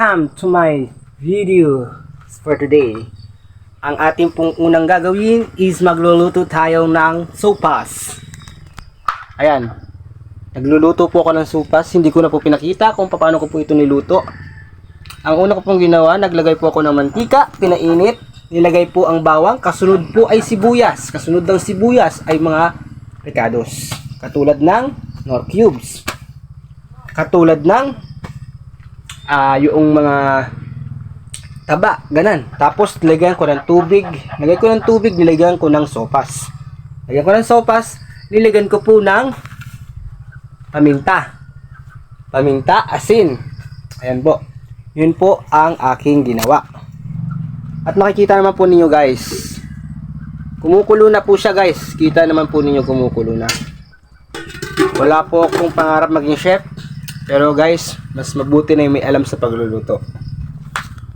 Welcome to my video for today. Ang ating pong unang gagawin is magluluto tayo ng sopas. Ayan. Nagluluto po ako ng sopas. Hindi ko na po pinakita kung paano ko po ito niluto. Ang una ko pong ginawa, naglagay po ako ng mantika, pinainit, nilagay po ang bawang, kasunod po ay sibuyas. Kasunod ng sibuyas ay mga ricados. Katulad ng nor cubes. Katulad ng ah yung mga taba, ganan. Tapos nilagyan ko ng tubig. Nilagyan ko ng tubig, nilagyan ko ng sopas. Nilagyan ko ng sopas, nilagyan ko po ng paminta. Paminta, asin. Ayan po. Yun po ang aking ginawa. At makikita naman po ninyo guys. Kumukulo na po siya guys. Kita naman po ninyo kumukulo na. Wala po akong pangarap maging chef. Pero guys, mas mabuti na yung may alam sa pagluluto.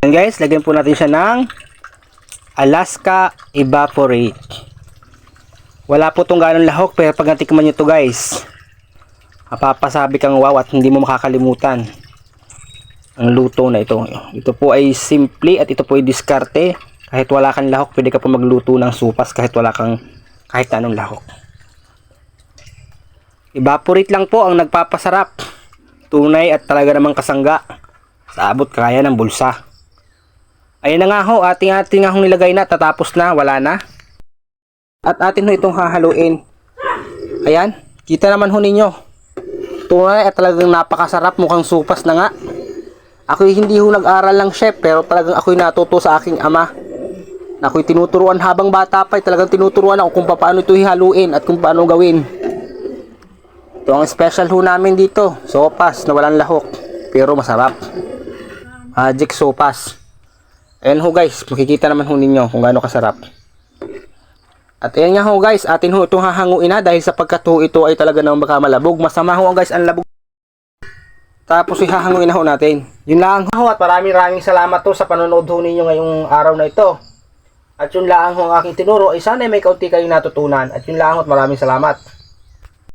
Yan guys, lagyan po natin siya ng Alaska Evaporate. Wala po tong ganong lahok pero pag natikman nyo to guys, mapapasabi kang wow at hindi mo makakalimutan ang luto na ito. Ito po ay simple at ito po ay diskarte. Kahit wala kang lahok, pwede ka po magluto ng supas kahit wala kang kahit anong lahok. Evaporate lang po ang nagpapasarap. Tunay at talaga namang kasangga. Sa abot kaya ng bulsa. Ayan na nga ho, ating ating nga hong nilagay na, tatapos na, wala na. At atin ho itong hahaluin. Ayan, kita naman ho ninyo. Tunay at talagang napakasarap, mukhang supas na nga. Ako hindi ho nag-aral lang chef, pero talagang ako'y natuto sa aking ama. Ako'y tinuturuan habang bata pa, talagang tinuturuan ako kung paano ito hihaluin at kung paano gawin. Ito ang special ho namin dito, sopas na walang lahok, pero masarap. Magic sopas. Ayan ho guys, makikita naman ho ninyo kung gaano kasarap. At ayan nga ho guys, atin ho itong hahanguin na dahil sapagkat ho ito ay talaga namang baka malabog. Masama ho guys ang labog. Tapos ihahanguin na ho natin. Yun lang ho at maraming maraming salamat ho sa panonood ho ninyo ngayong araw na ito. At yun lang ho ang aking tinuro ay sana may kaunti kayong natutunan. At yun lang ho at maraming salamat.